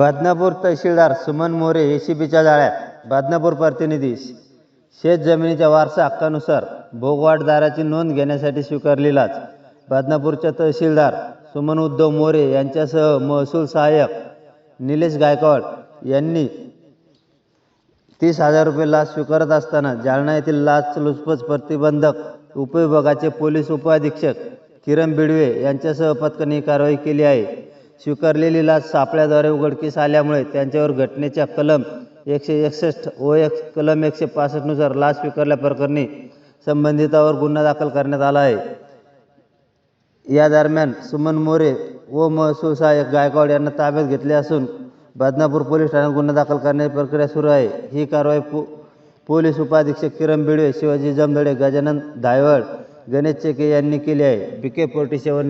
बदनापूर तहसीलदार सुमन मोरे एसीबीच्या जाळ्यात बदनापूर प्रतिनिधी शेत जमिनीच्या वारसा हक्कानुसार भोगवाटदाराची नोंद घेण्यासाठी स्वीकारली लाच बदनापूरच्या तहसीलदार सुमन उद्धव मोरे यांच्यासह महसूल सहाय्यक निलेश गायकवाड यांनी तीस हजार रुपये लाच स्वीकारत असताना जालना येथील लाचलुचपत प्रतिबंधक उपविभागाचे पोलीस उपअधीक्षक किरण बिडवे यांच्यासह पथकाने ही कारवाई केली आहे. स्वीकारलेली लाच सापळ्याद्वारे उघडकीस आल्यामुळे त्यांच्यावर घटनेच्या कलम एकशे एकसष्ट व एक कलम एकशे पासष्टनुसार लाच स्वीकारल्याप्रकरणी संबंधितावर गुन्हा दाखल करण्यात आला आहे. या दरम्यान सुमन मोरे व महसूल सहाय्यक गायकवाड यांना ताब्यात घेतले असून बदनापूर पोलीस ठाण्यात गुन्हा दाखल करण्याची प्रक्रिया सुरू आहे. ही कारवाई पो पोलीस उपाधीक्षक किरण बिडवे शिवाजी जमदडे गजानन धायवड गणेश चेके यांनी केली आहे. बी के फोर्टी सेवन